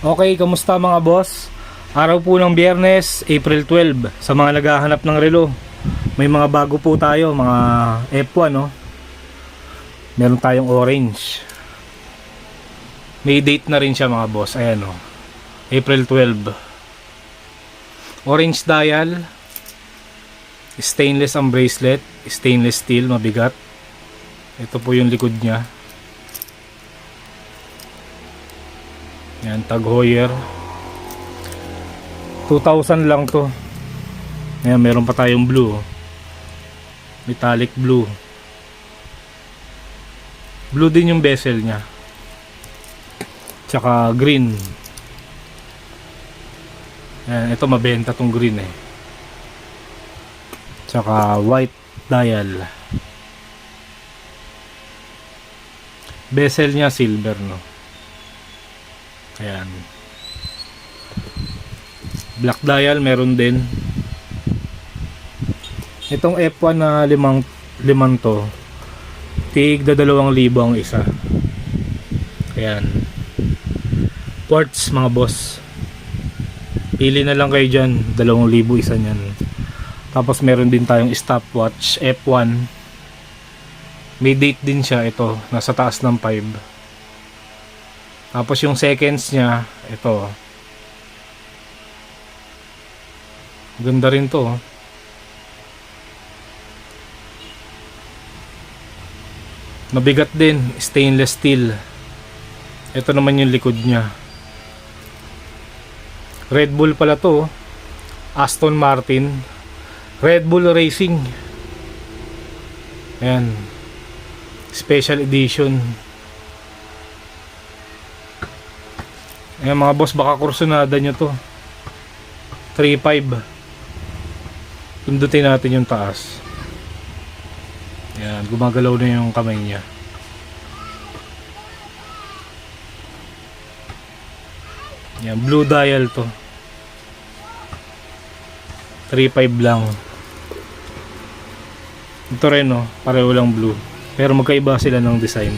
Okay, kamusta mga boss? Araw po ng biyernes, April 12 Sa mga naghahanap ng relo May mga bago po tayo, mga F1 no? Meron tayong orange. May date na rin siya mga boss. Ayan o April 12 Orange dial Stainless ang bracelet Stainless steel, mabigat. Ito po yung likod niya Yan, Tag Heuer. 2,000 lang to. Ayan, meron pa tayong blue. oh. Metallic blue. Blue din yung bezel niya. Tsaka green. Ayan, ito mabenta tong green eh. Tsaka white dial. Bezel niya silver no. Ayan. Black dial meron din. Itong F1 na limang limang to. Tig da dalawang ang isa. Ayan. Quartz mga boss. Pili na lang kayo dyan. Dalawang libo isa niyan. Tapos meron din tayong stopwatch F1. May date din siya ito. Nasa taas ng 5. Tapos yung seconds niya, ito. Ganda rin to. oh. Mabigat din, stainless steel. Ito naman yung likod niya. Red Bull pala to. oh. Aston Martin. Red Bull Racing. Ayan. Special edition. Ayan mga boss, baka kursunada nyo to. 3.5. Pindutin natin yung taas. Ayan, gumagalaw na yung kamay niya. Ayan, blue dial to. 3.5 lang. Ito rin no, pareho lang blue. Pero magkaiba sila ng design.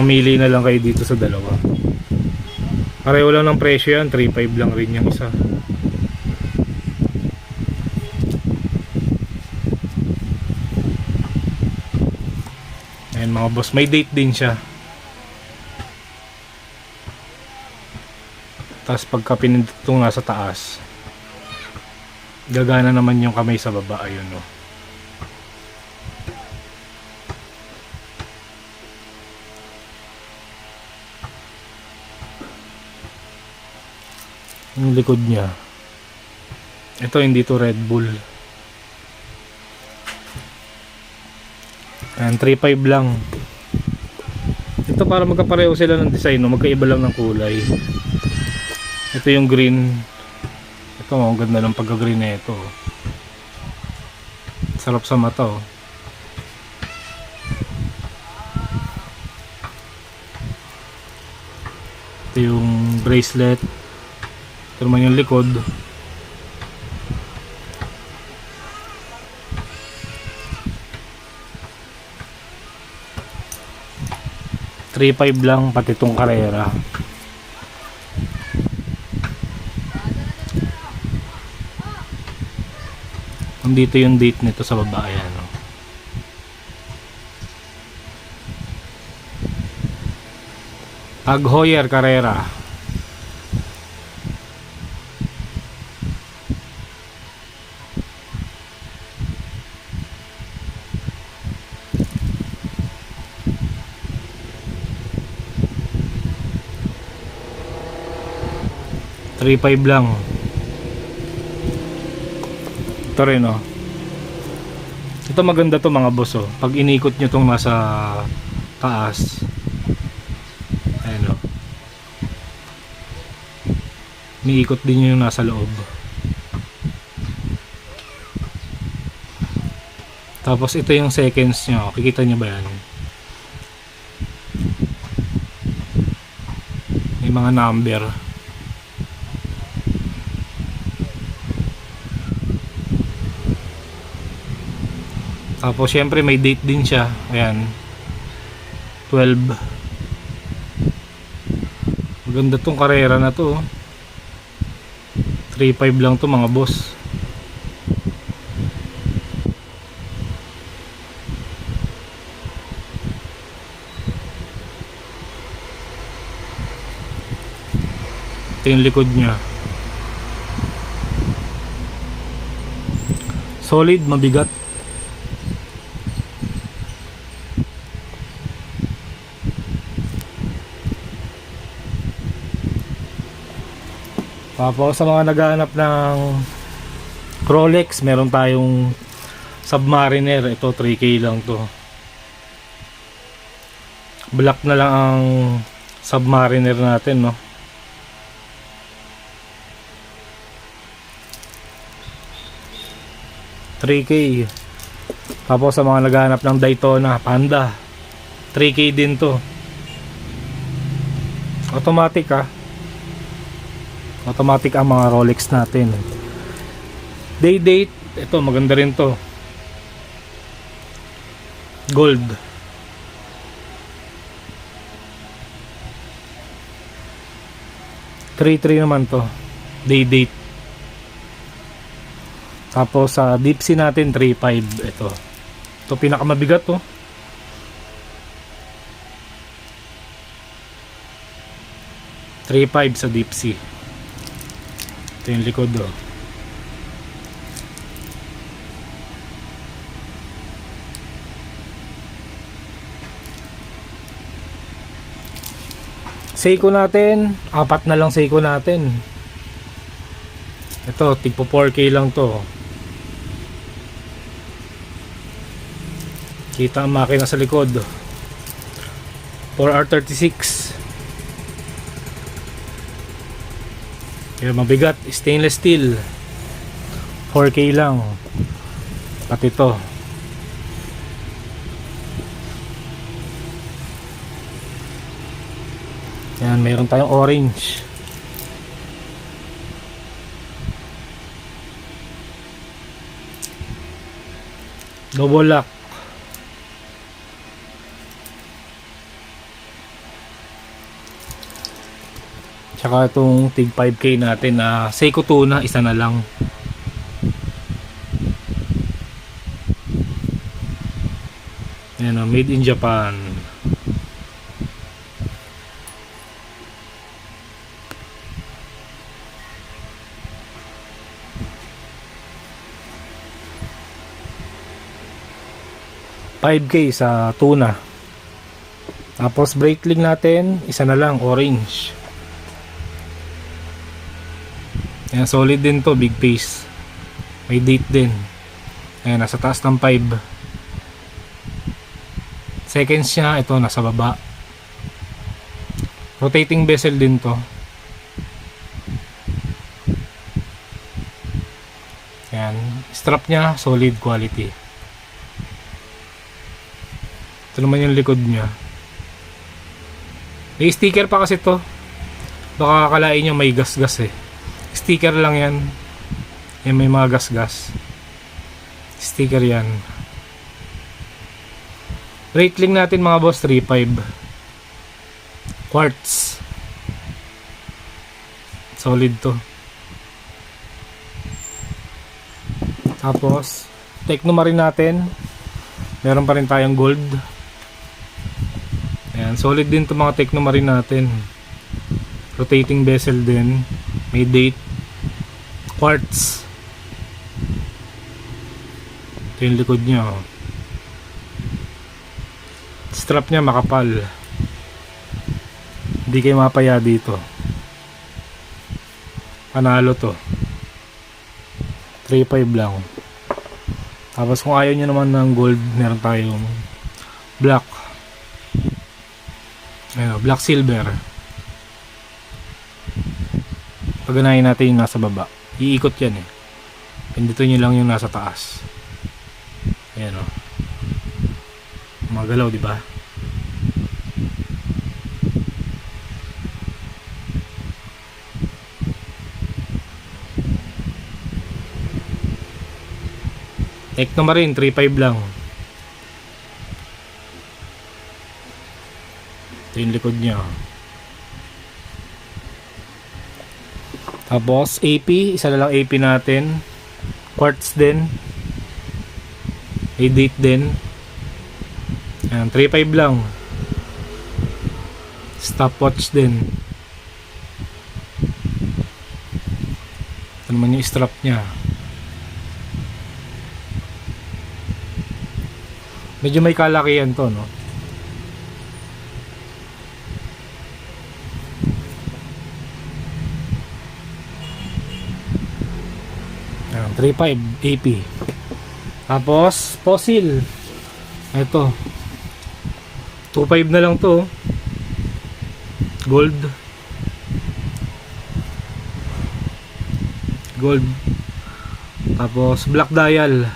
Mamili na lang kayo dito sa dalawa. Pareho lang ng presyo yan, 3.5 lang rin yung isa. Ayan mga boss, may date din siya. Tapos pagka pinindot ito nga sa taas, gagana naman yung kamay sa baba, ayun no. Yung likod niya. Ito hindi to Red Bull. Ayan, 3.5 lang. Ito para magkapareho sila ng design, magkaiba lang ng kulay. Ito yung green. Ito, ang ganda ng pagka-green na ito. Sarap sa mata, oh. Ito yung bracelet. Ito naman yung likod. Three five lang pati itong karera. Nandito yung date nito sa baba ayan. oh. Tag Heuer Carrera. Three five lang. Ito rin oh. Ito maganda to mga boss oh. Pag inikot nyo tong nasa taas. Ayan oh. Niikot din yung nasa loob. Tapos ito yung seconds nyo. Kikita nyo ba yan? May mga number. Tapos syempre may date din siya. Ayan. 12 Maganda tong karera na to. oh. 3.5 lang to mga boss. Ito yung likod niya. Solid, mabigat. Tapos sa mga naghahanap ng Rolex, meron tayong Submariner. Ito 3K lang to. Black na lang ang Submariner natin, no? ...3K... ...tapos sa mga naghahanap ng Daytona... ...Panda... ...3K din to... ...automatic ah... automatic ang mga Rolex natin. Day date ito maganda rin to. Gold. Three three naman to. Day date. Tapos sa deep sea natin 3.5 ito. Ito pinakamabigat to 3.5 sa deep sea ito yung likod oh. Seiko natin, apat na lang Seiko natin. Ito, tigpo 4K lang to. Kita ang makina sa likod. 4R36. Kaya mabigat, stainless steel. 4K lang. Pati ito. Yan, meron tayong orange. Double lock. Tsaka itong tig 5k natin na Seiko Tuna, isa na lang. Yan o, made in Japan. .5k sa tuna. Tapos breakling natin, isa na lang, orange. Yan, solid din to, big face. May date din. Ayan, nasa taas ng 5. Seconds niya, ito, nasa baba. Rotating bezel din to. Yan. Strap niya, solid quality. Ito naman yung likod niya. May sticker pa kasi to. Baka akalain nyo may gas-gas eh. Sticker lang yan. Yan may mga gas-gas. Sticker yan. Rating natin mga boss 3.5. Quartz. Solid to. Tapos, Tecno rin natin. Meron pa rin tayong gold. Ayan, solid din to mga Tecno rin natin. Rotating bezel din. May date. Quartz. Ito yung likod niya. Oh. Strap niya makapal. Hindi kayo mapaya dito. Panalo to. 3.5 lang. Tapos kung ayaw nyo naman ng gold, meron tayong black. Ayun, black silver. Paganahin natin yung nasa baba. Iikot yan eh. Pindito nyo lang yung nasa taas. Ayan o. Magalaw, di ba? Ekno Marine, 3.5 lang. Ito yung likod niya. Tapos AP, isa na lang AP natin. Quartz din. A-date din. Ayan, 3.5 lang. Stopwatch din. Ito naman yung strap niya. Medyo may kalakihan to, no? Ayan, 3.5 AP. Tapos, fossil. Ito. 2.5 na lang to. oh. Gold. Gold. Tapos, black dial.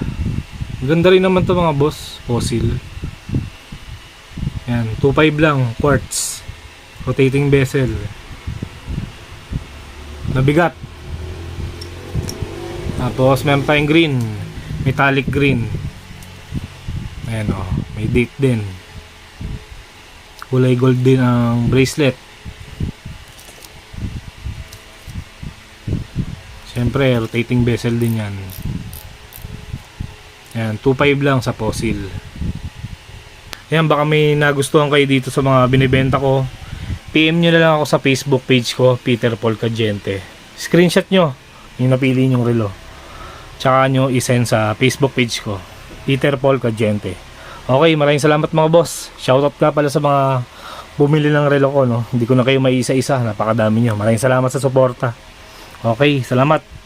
Ganda rin naman to mga boss. Fossil. Yan, 2.5 lang. Quartz. Rotating bezel. Nabigat. Tapos, meron tayong green. Metallic green. Ayan o. May date din. Kulay gold din ang bracelet. Siyempre, rotating bezel din yan. Ayan, 2.5 lang sa fossil. Ayan, baka may nagustuhan kayo dito sa mga binibenta ko. PM nyo na lang ako sa Facebook page ko, Peter Paul Cagente. Screenshot nyo yung napili nyong relo. Tsaka nyo isend sa Facebook page ko, Peter Paul Cagente. Okay, maraming salamat mga boss. Shoutout ka pala sa mga bumili ng relo ko, no? Hindi ko na kayo may isa-isa. Napakadami nyo. Maraming salamat sa suporta. Okay, salamat.